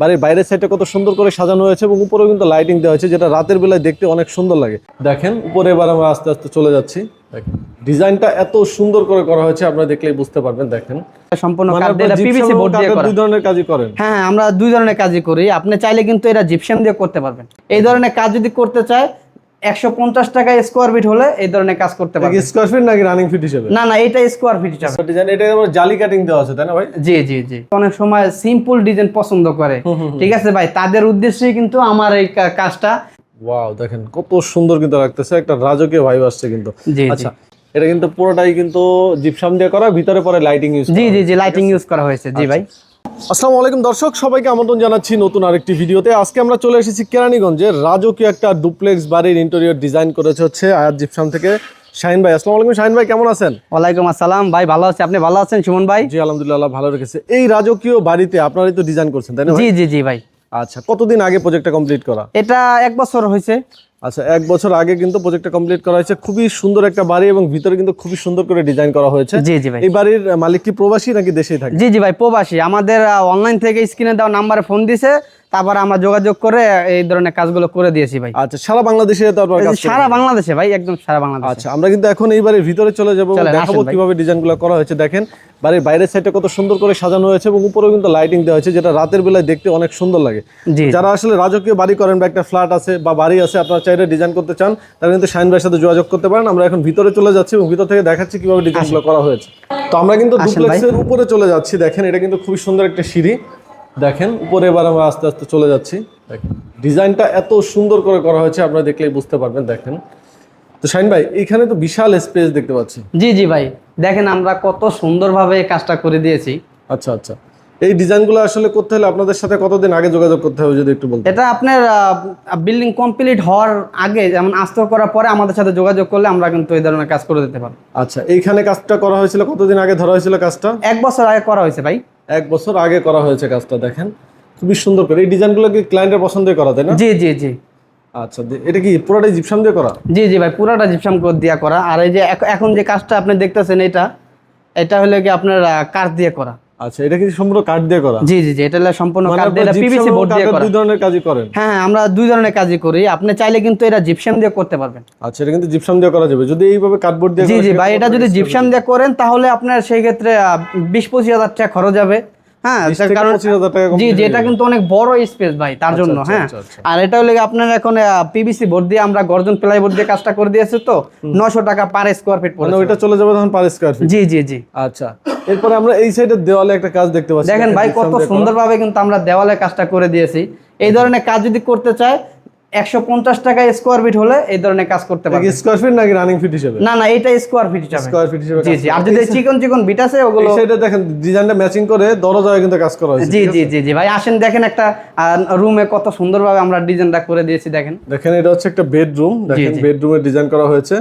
বাড়ির বাইরের সাইডটা কত সুন্দর করে সাজানো হয়েছে এবং উপরেও কিন্তু লাইটিং দেওয়া হয়েছে যেটা রাতের বেলায় দেখতে অনেক সুন্দর লাগে। দেখেন উপরে এবার আমরা আস্তে আস্তে চলে যাচ্ছি। দেখেন ডিজাইনটা এত সুন্দর করে করা হয়েছে আপনারা দেখলেই বুঝতে পারবেন দেখেন। সম্পূর্ণ মানে কাঠ পিভিসি বোর্ড দিয়ে করা। দুই ধরনের কাজই করেন। হ্যাঁ হ্যাঁ, আমরা দুই ধরনের কাজই করি। আপনি চাইলে কিন্তু এটা জিপসাম দিয়ে করতে পারবেন। এই ধরনের কাজ যদি করতে চায় একশো পঞ্চাশ টাকা স্কোয়ার ফিট হলে এই ধরনের কাজ করতে পারবেন স্কোয়ার ফিট নাকি রানিং ফিট হিসেবে? না না এটা স্কোয়ার ফিট হিসাবে। ডিজাইন এটা আবার জালি কাটিং দেওয়া আছে তাই না ভাই? জি জি জি। অনেক সময় সিম্পল ডিজাইন পছন্দ করে। ঠিক আছে ভাই তাদের উদ্দেশ্যেই কিন্তু আমার এই কাজটা। ওয়াও দেখেন কত সুন্দর কিন্তু লাগতেছে একটা রাজকীয় ভাইব আসছে কিন্তু। আচ্ছা এটা কিন্তু পুরোটাই কিন্তু জিপসাম দিয়ে করা ভিতরে পরে লাইটিং ইউজ জি জি জি লাইটিং ইউজ করা হয়েছে। জি ভাই। আসসালামু আলাইকুম দর্শক সবাইকে আমন্ত্রণ জানাচ্ছি নতুন আরেকটি ভিডিওতে। আজকে আমরা চলে এসেছি কেরানীগঞ্জে রাজকীয় একটা ডুপ্লেক্স বাড়ির ইন্টেরিয়র ডিজাইন করেছে হচ্ছে আয়াত জিপসাম থেকে শাহিন ভাই। আসসালামু আলাইকুম শাহিন ভাই কেমন আছেন? ওয়ালাইকুম আসসালাম ভাই ভালো আছে। আপনি ভালো আছেন সুমন ভাই? জি আলহামদুলিল্লাহ ভালো রেখেছে। এই রাজকীয় বাড়িতে আপনারাই তো ডিজাইন করছেন তাই না জি জি জি ভাই। আচ্ছা কতদিন আগে প্রজেক্টটা কমপ্লিট করা? এটা এক বছর হয়েছে। আচ্ছা এক বছর আগে কিন্তু প্রজেক্টটা কমপ্লিট করা হয়েছে। খুবই সুন্দর একটা বাড়ি এবং ভিতরে কিন্তু খুবই সুন্দর করে ডিজাইন করা হয়েছে। জি জি ভাই। এই বাড়ির মালিক কি প্রবাসী নাকি দেশেই থাকে? জি জি ভাই প্রবাসী। আমাদের অনলাইন থেকে স্ক্রিনে দেওয়া নাম্বারে ফোন দিছে তারপর আমরা যোগাযোগ করে এই ধরনের কাজগুলো করে দিয়েছি ভাই। আচ্ছা সারা বাংলাদেশে তো আপনার কাজ সারা বাংলাদেশে ভাই একদম সারা বাংলাদেশে। আচ্ছা আমরা কিন্তু এখন এই বাড়ির ভিতরে চলে যাব। দেখাবো কীভাবে ডিজাইনগুলো করা হয়েছে। দেখেন বাড়ির বাইরের সাইডটা কত সুন্দর করে সাজানো হয়েছে এবং উপরেও কিন্তু লাইটিং দেওয়া হয়েছে যেটা রাতের বেলায় দেখতে অনেক সুন্দর লাগে। যারা আসলে রাজকীয় বাড়ি করেন বা একটা ফ্ল্যাট আছে বা বাড়ি আছে আপনারা চাইলে ডিজাইন করতে চান তারা কিন্তু শাইন ভাইয়ের সাথে যোগাযোগ করতে পারেন। আমরা এখন ভিতরে চলে যাচ্ছি এবং ভিতর থেকে দেখাচ্ছি কীভাবে ডিজাইনগুলো করা হয়েছে। তো আমরা কিন্তু ডুপ্লেক্সের উপরে চলে যাচ্ছি দেখেন এটা কিন্তু খুবই সুন্দর একটা সিঁড়ি। দেখেন উপরে এবার আমরা আস্তে আস্তে চলে যাচ্ছি। দেখেন ডিজাইনটা এত সুন্দর করে করা হয়েছে আপনারা দেখলেই বুঝতে পারবেন দেখেন। তো শাইন ভাই এখানে তো বিশাল স্পেস দেখতে পাচ্ছি। জি জি ভাই। দেখেন আমরা কত সুন্দরভাবে কাজটা করে দিয়েছি। আচ্ছা আচ্ছা। এই ডিজাইনগুলো আসলে করতে হলে আপনাদের সাথে কতদিন আগে যোগাযোগ করতে হবে যদি একটু বলতেন? এটা আপনার বিল্ডিং কমপ্লিট হওয়ার আগে যেমন আস্ত করার পরে আমাদের সাথে যোগাযোগ করলে আমরা কিন্তু এই ধরনের কাজ করে দিতে পারব। আচ্ছা এইখানে কাজটা করা হয়েছিল কতদিন আগে? ধরা হয়েছিল কাজটা? এক বছর আগে করা হয়েছে ভাই। এক বছর আগে করা হয়েছে কাজটা দেখেন। খুবই সুন্দর করে। এই ডিজাইনগুলো কি ক্লায়েন্টের পছন্দই করা তাই না? জি জি জি। আচ্ছা এটা কি পুরোটাই জিপসাম দিয়ে করা? জি জি ভাই পুরাটা জিপসাম দিয়া করা। আর এই যে এখন যে কাজটা আপনি দেখতেছেন এটা এটা হলো কি আপনার কাঠ দিয়ে করা। আচ্ছা এটা কি সম্পূর্ণ কাঠ দিয়ে করা? জি জি জি এটা সম্পূর্ণ মানে কাঠ দিয়ে আপনারা পিভিসি বোর্ড দিয়ে করা। দুই ধরনের কাজই করেন? হ্যাঁ হ্যাঁ, আমরা দুই ধরনের কাজই করি। আপনি চাইলে কিন্তু এটা জিপসাম দিয়ে করতে পারবেন। আচ্ছা এটা কিন্তু জিপসাম দিয়ে করা যাবে। যদি এইভাবে কার্ডবোর্ড দিয়ে জি জি ভাই এটা যদি জিপসাম দিয়ে করেন তাহলে আপনার সেই ক্ষেত্রে টাকা খরচ হবে। হ্যাঁ 20 তার থেকে কারণ জি জি এটা যাবে। কিন্তু অনেক বড় স্পেস ভাই তার জন্য আচ্ছা, হ্যাঁ। আচ্ছা, আচ্ছা। আর এটা হলে আপনার এখন পিভিসি বোর্ড দিয়ে আমরা গর্জন প্লাই বোর্ড দিয়ে কাজটা করে দিয়েছে তো নশো টাকা পার স্কোয়ার ফিট মানে পড়ে ওইটা চলে যাবে তখন পার স্কোয়ার ফিট জি জি জি। আচ্ছা। এরপরে আমরা এই সাইডের দেওয়ালে একটা কাজ দেখতে পাচ্ছি। দেখেন ভাই কত। সুন্দরভাবে কিন্তু আমরা দেওয়ালে কাজটা করে দিয়েছি। এই ধরনের কাজ যদি করতে চায় একশো পঞ্চাশ টাকা স্কোয়ার ফিট হলে এই ধরনের কাজ করতে পারবে। স্কোয়ার ফিট নাকি রানিং ফিট হিসেবে? না না এটা স্কোয়ার ফিট হিসাবে। স্কোয়ার ফিট হিসেবে জি জি। আর যদি চিকন চিকন বিট আছে ওগুলো সাইডে দেখেন ডিজাইনটা ম্যাচিং করে দরজায় কিন্তু কাজ করা হয়েছে জি জি জি জি ভাই আসেন দেখেন একটা রুমে কত সুন্দরভাবে আমরা ডিজাইনটা করে দিয়েছি দেখেন। দেখেন এটা হচ্ছে একটা বেডরুম দেখেন। বেডরুমের ডিজাইন করা হয়েছে।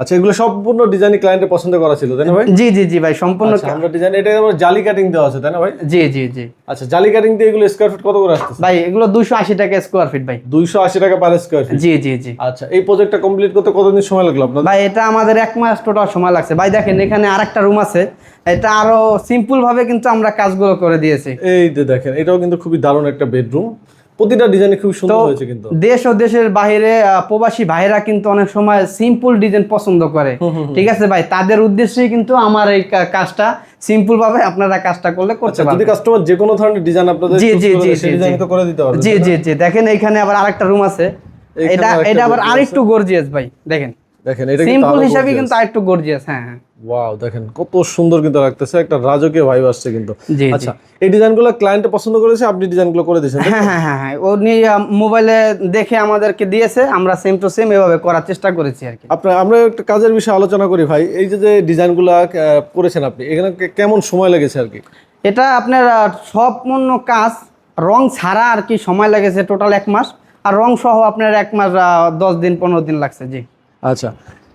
আচ্ছা এগুলো সম্পূর্ণ ডিজাইনই ক্লায়েন্টের পছন্দ করা ছিল তাই না ভাই? জি জি জি ভাই সম্পূর্ণ আচ্ছা আমরা ডিজাইন এটা আবার জালি কাটিং দেওয়া আছে তাই না ভাই? জি জি জি। আচ্ছা জালি কাটিং দিয়ে এগুলো স্কোয়ার ফিট কত করে আসতেছে? ভাই এগুলো দুশো আশি টাকা স্কোয়ার ফিট ভাই। দুইশো আশি টাকা পার স্কোয়ার ফিট জি জি জি। আচ্ছা এই প্রজেক্টটা কমপ্লিট করতে কতদিন সময় লাগল আপনাদের? ভাই এটা আমাদের এক মাস টোটাল সময় লাগছে। ভাই দেখেন এখানে আরেকটা রুম আছে। এটা আরও সিম্পল ভাবে কিন্তু আমরা কাজগুলো করে দিয়েছি। এই যে দেখেন এটাও কিন্তু খুবই দারুণ একটা বেডরুম প্রতিটা ডিজাইন খুব সুন্দর হয়েছে কিন্তু। দেশ ও দেশের বাইরে প্রবাসী ভাইরা কিন্তু অনেক সময় সিম্পল ডিজাইন পছন্দ করে। ঠিক আছে ভাই? তাদের উদ্দেশ্যেই কিন্তু আমার এই কাজটা সিম্পল ভাবে আপনারা কাজটা করলে করতে আচ্ছা যদি কাস্টমার যে কোনো ধরনের ডিজাইন আপনাদের জি, জি, জি, ডিজাইন তো করে দিতে পারবে জি জি জি। দেখেন এইখানে আবার আরেকটা রুম আছে। এটা এটা আবার আরেকটু গর্জিয়াস ভাই দেখেন। দেখেন এটা সিম্পল হিসাবে কিন্তু আরেকটু গর্জিয়াস হ্যাঁ হ্যাঁ। ওয়াও দেখেন কত সুন্দর কিন্তু লাগতেছে একটা রাজকীয় ভাইব আসছে কিন্তু। আচ্ছা এই ডিজাইনগুলো ক্লায়েন্ট পছন্দ করেছে আপনি ডিজাইনগুলো করে দিয়েছেন হ্যাঁ হ্যাঁ হ্যাঁ হ্যাঁ উনি মোবাইলে দেখে আমাদেরকে দিয়েছে আমরা সেম টু সেম এভাবে করার চেষ্টা করেছি আর কি। আপনার আমরা একটা কাজের বিষয়ে আলোচনা করি ভাই এই যে যে ডিজাইনগুলো করেছেন আপনি এখানে কেমন সময় লেগেছে আর কি? এটা আপনার সম্পূর্ণ কাজ রং ছাড়া আর কি সময় লেগেছে টোটাল এক মাস। আর রং সহ আপনার এক মাস দশ দিন পনেরো দিন লাগছে জি। আচ্ছা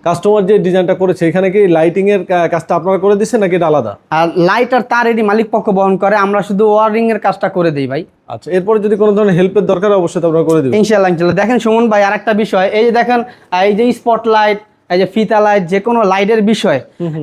কাস্টমার যে ডিজাইনটা করেছে এখানে কি লাইটিং এর কাজটা আপনারা করে দিচ্ছেন নাকি এটা আলাদা? আর লাইট আর তার এটি মালিক পক্ষ বহন করে আমরা শুধু ওয়ারিং এর কাজটা করে দিই ভাই। আচ্ছা এরপরে যদি কোনো ধরনের হেল্পের দরকার হয়, অবশ্যই আপনারা করে দিবেন ইনশাআল্লাহ ইনশাআল্লাহ। দেখেন সুমন ভাই আরেকটা বিষয় এই যে দেখেন এই যে স্পটলাইট এই যে ফিতা লাইট যে কোনো লাইটের বিষয়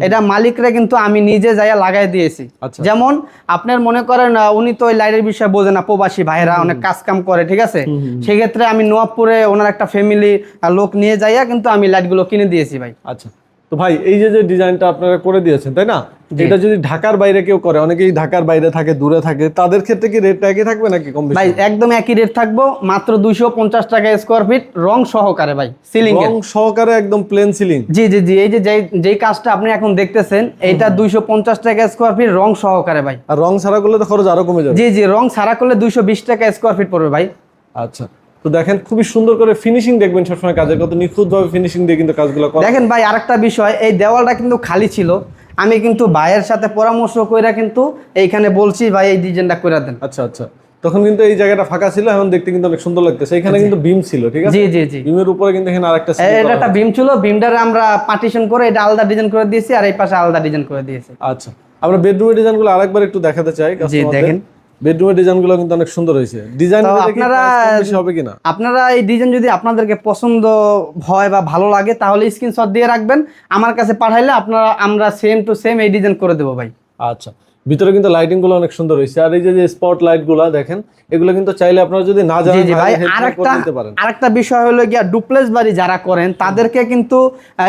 এটা মালিকরা কিন্তু আমি নিজে যাইয়া লাগাই দিয়েছি। আচ্ছা। যেমন আপনার মনে করেন উনি তো ওই লাইটের বিষয়ে বোঝে না প্রবাসী ভাইরা অনেক কাজ কাম করে ঠিক আছে? সেক্ষেত্রে আমি নোয়াবপুরে ওনার একটা ফ্যামিলি লোক নিয়ে যাইয়া কিন্তু আমি লাইটগুলো কিনে দিয়েছি ভাই। আচ্ছা। তো ভাই এই যে যে ডিজাইনটা আপনারা করে দিয়েছেন তাই না? এটা যদি ঢাকার বাইরে কেউ করে অনেকেই ঢাকার বাইরে থাকে দূরে থাকে তাদের ক্ষেত্রে কি রেটটা একই থাকবে নাকি কম ভাই একদম একই রেট থাকব মাত্র দুইশো পঞ্চাশ টাকা স্কোয়ার ফিট রং সহকারে ভাই সিলিং রং সহকারে একদম প্লেন সিলিং জি জি জি এই যে যেই কাজটা আপনি এখন দেখতেছেন এইটা দুইশো পঞ্চাশ টাকা স্কোয়ার ফিট রং সহকারে ভাই। আর রং ছাড়া করলে তো খরচ আরও কমে যাবে। জি জি রং ছাড়া করলে দুইশো বিশ টাকা স্কোয়ার ফিট পড়বে ভাই। আচ্ছা। তো দেখেন খুবই সুন্দর করে ফিনিশিং দেখবেন সবসময় কাজের কত নিখুঁত ভাবে ফিনিশিং দিয়ে কিন্তু কাজগুলো দেখেন ভাই আরেকটা বিষয় এই দেওয়ালটা কিন্তু খালি ছিল। আমি কিন্তু ভাইয়ের সাথে পরামর্শ কইরা কিন্তু এইখানে বলছি ভাই এই ডিজাইনটা দেন। আচ্ছা আচ্ছা। তখন কিন্তু এই জায়গাটা ফাঁকা ছিল এখন দেখতে কিন্তু অনেক সুন্দর লাগতেছে। এখানে কিন্তু বিম ছিল ঠিক আছে? জি জি জি। বিমের উপরে কিন্তু এখানে আরেকটা এটা একটা বিম ছিল বিমটারে আমরা পার্টিশন করে এটা আলাদা ডিজাইন করে দিয়েছি আর এই পাশে আলাদা ডিজাইন করে দিয়েছি। আচ্ছা। আমরা বেডরুমের ডিজাইনগুলো আরেকবার একটু দেখাতে চাই দেখেন। বেডরুমের ডিজাইনগুলো কিন্তু অনেক সুন্দর হয়েছে। ডিজাইন আপনারা- হবে কিনা? আপনারা এই ডিজাইন যদি আপনাদেরকে পছন্দ হয় বা ভালো লাগে তাহলে স্ক্রিনশট দিয়ে রাখবেন। আমার কাছে পাঠাইলে আপনারা আমরা সেম টু সেম এই ডিজাইন করে দেবো ভাই। আচ্ছা। ভিতরে কিন্তু লাইটিংগুলো অনেক সুন্দর হয়েছে। আর এই যে স্পট লাইটগুলো দেখেন এগুলো কিন্তু চাইলে আপনারা যদি না জানেন ভাই। আরেকটা আরেকটা বিষয় হলো গিয়া ডুপ্লেস বাড়ি যারা করেন তাদেরকে কিন্তু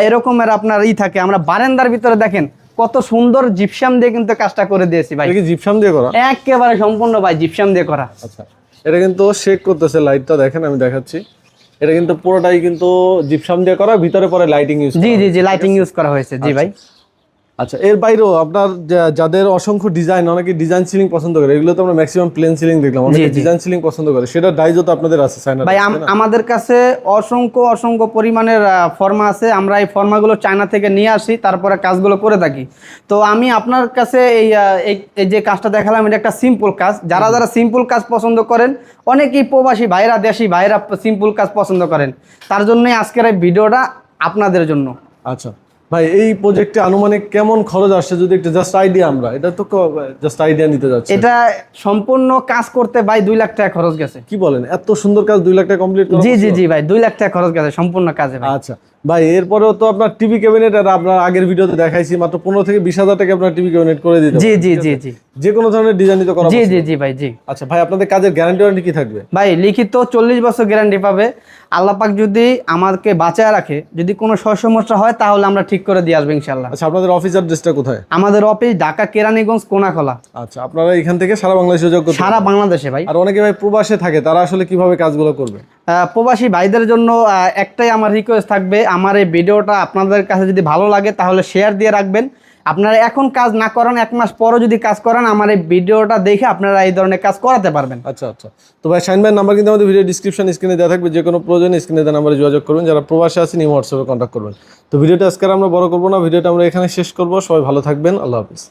এরকমের আপনার ই থাকে। আমরা বারান্দার ভিতরে দেখেন কত সুন্দর জিপসাম দিয়ে কিন্তু কাজটা করে দিয়েছি ভাই। জিপসাম দিয়ে করা? একেবারে সম্পূর্ণ ভাই জিপসাম দিয়ে করা। আচ্ছা এটা কিন্তু শেক করতেছে লাইটটা দেখেন আমি দেখাচ্ছি। এটা কিন্তু পুরোটাই কিন্তু জিপসাম দিয়ে করা ভিতরে পরে লাইটিং ইউজ জি জি জি লাইটিং ইউজ করা হয়েছে। জি ভাই। আচ্ছা এর বাইরেও আপনার যাদের অসংখ্য ডিজাইন অনেকে ডিজাইন সিলিং পছন্দ করে এগুলো তো আমরা ম্যাক্সিমাম প্লেন সিলিং দেখলাম অনেকে ডিজাইন সিলিং পছন্দ করে সেটা ডাইজও তো আপনাদের আছে চায়না ভাই আমাদের কাছে অসংখ্য অসংখ্য পরিমাণের ফর্মা আছে আমরা এই ফর্মাগুলো চায়না থেকে নিয়ে আসি তারপরে কাজগুলো করে থাকি। তো আমি আপনার কাছে এই এই- এই যে কাজটা দেখালাম এটা একটা সিম্পল কাজ। যারা যারা সিম্পল কাজ পছন্দ করেন অনেকেই প্রবাসী ভাইরা দেশি ভাইরা সিম্পল কাজ পছন্দ করেন। তার জন্যই আজকের এই ভিডিওটা আপনাদের জন্য। আচ্ছা। ভাই এই প্রজেক্টে আনুমানিক কেমন খরচ আসছে যদি একটু জাস্ট আইডিয়া আমরা? এটা তো জাস্ট আইডিয়া নিতে যাচ্ছি। এটা সম্পূর্ণ কাজ করতে ভাই দুই লাখ টাকা খরচ গেছে। কি বলেন? এত সুন্দর কাজ দুই লাখ টাকা কমপ্লিট জি জি জি ভাই দুই লাখ টাকা খরচ গেছে সম্পূর্ণ কাজে ভাই। আচ্ছা। ভাই এরপরেও তো আপনার টিভি ক্যাবিনেট আর আপনার আগের ভিডিওতে দেখাইছি মাত্র পনেরো থেকে বিশ হাজার টাকা আপনার টিভি ক্যাবিনেট করে দিতে জি জি জি জি। যে কোনো ধরনের ডিজাইন তো করা জি জি জি ভাই জি। আচ্ছা ভাই আপনাদের কাজের গ্যারান্টি ওয়ারেন্টি কি থাকবে? ভাই লিখিত চল্লিশ বছর গ্যারান্টি পাবে। আল্লাপাক যদি আমাকে বাঁচায় রাখে যদি কোনো সমস্যা হয় তাহলে আমরা ঠিক করে দিয়ে আসব ইনশাল্লাহ আচ্ছা আপনাদের অফিস অ্যাড্রেসটা কোথায়? আমাদের অফিস ঢাকা কেরানীগঞ্জ কোনাখলা। আচ্ছা আপনারা এখান থেকে সারা বাংলাদেশে যোগ সারা বাংলাদেশে ভাই। আর অনেকে ভাই প্রবাসে থাকে তারা আসলে কীভাবে কাজগুলো করবে? প্রবাসী ভাইদের জন্য একটাই আমার রিকোয়েস্ট থাকবে, আমার এই ভিডিওটা আপনাদের কাছে যদি ভালো লাগে তাহলে শেয়ার দিয়ে রাখবেন। আপনারা এখন কাজ না করেন, এক মাস পরও যদি কাজ করেন, আমার এই ভিডিওটা দেখে আপনারা এই ধরনের কাজ করাতে পারবেন। আচ্ছা আচ্ছা। তো ভাই শাইন ভাই নাম্বার কিন্তু আমাদের ভিডিও ডিসক্রিপশন স্ক্রিনে দেওয়া থাকবে যে কোনো প্রয়োজনে স্ক্রিনে দেওয়া নাম্বারে যোগাযোগ করবেন। যারা প্রবাসে আছেন, এই হোয়াটসঅ্যাপে কন্ট্যাক্ট করবেন। তো ভিডিওটা আজকে আমরা বড় করব না, ভিডিওটা আমরা এখানে শেষ করব। সবাই ভালো থাকবেন, আল্লাহ হাফিজ।